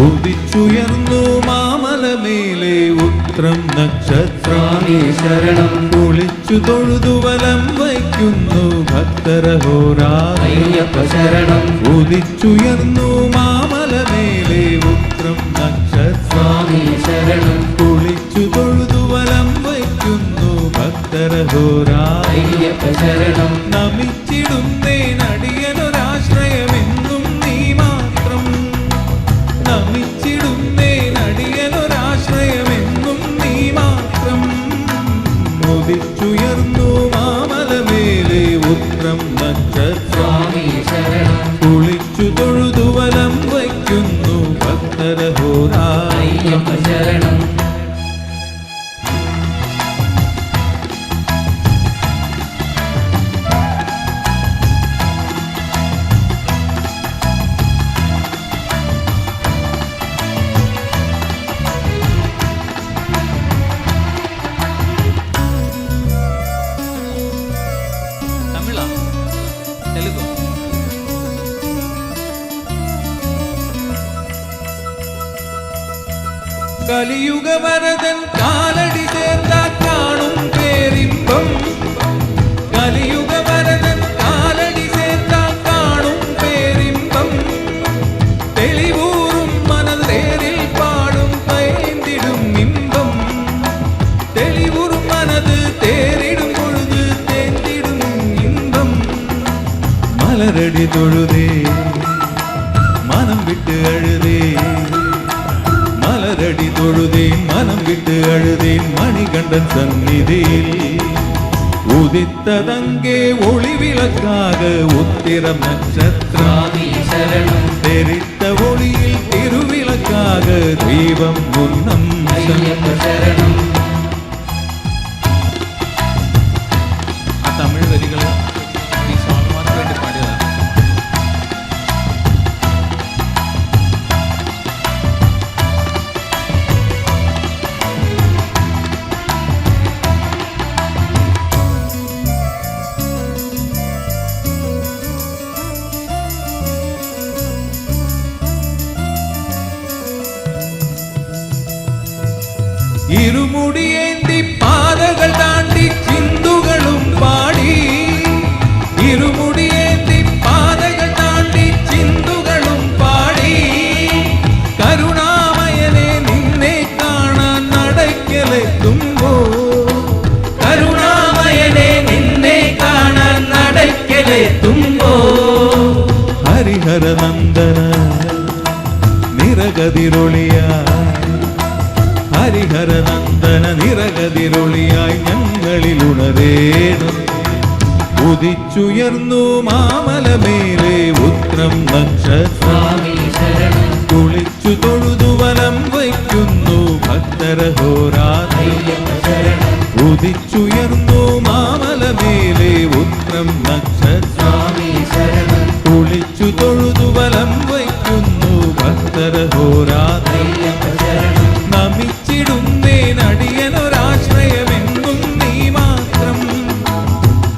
ഉദിച്ചുയർന്നു മാമലമേലെ ഉത്രം നക്ഷത്രാണി ശരണം. കുളിച്ചു തൊഴുതു വലം വയ്ക്കുന്നു ഭക്തരഹോരായ്യപ്പ ശരണം. ഉദിച്ചുയർന്നു മാമലമേലെ ഉത്രം നക്ഷത്രാണി ശരണം. കുളിച്ചു തൊഴുതു വലം വയ്ക്കുന്നു ഭക്തരഹോരായ്യപ്പ ശരണം. നമിച്ചിടുന്നേ ശരണം கலியுக வரதன் காலடி சேர்ந்தால் காணும் பேரின்பம். கலியுக வரதன் காலடி சேர்ந்தால் காணும் பேரின்பம். தெளிவூறும் மனல் தேரில் பாடும் பயந்திடும் இன்பம். தெளிவுறும் மனது தேரிடும் பொழுது தேந்திடும் இன்பம். மலரடி தொழுதே. நீல்கண்டன் சந்நிதியில் உதித்ததங்கே ஒளி விளக்காக உத்திரம் நட்சத்திரம். தெரித்த ஒளியில் திருவிளக்காக தீபம் முன்னம் சரணம் ഹരിഹരനന്ദന നിരകതിരൊളിയായി ഹരിഹരനന്ദന നിരകതിരൊളിയായി ഞങ്ങളിൽ ഉണരേണം ഉദിച്ചുയർന്നു മാമലമേലെ ഉത്രം നക്ഷത്രം കുളിച്ചു തൊഴുതു വലം വയ്ക്കുന്നു ശരണം. ഉദിച്ചുയർന്നു മാമലമേലെ ഉത്രം നക്ഷത്രം തൊഴുതു വലം വയ്ക്കുന്നു ഭക്തര അയ്യപ്പ ശരണം നമിച്ചിടുന്നേ നടിയനൊരാശ്രയമെന്നും നീ മാത്രം.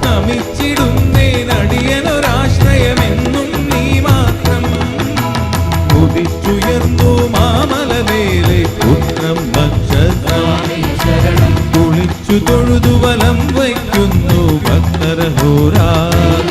നമിച്ചിടുന്നേ നടിയനൊരാശ്രയമെന്നും നീ മാത്രം. കുതിച്ചുയർന്നു മാമലമേലെ പുത്രം നക്ഷത്രം. കുളിച്ചു തൊഴുതു വലം വയ്ക്കുന്നു ഭക്തരഹോരാ. ശരണം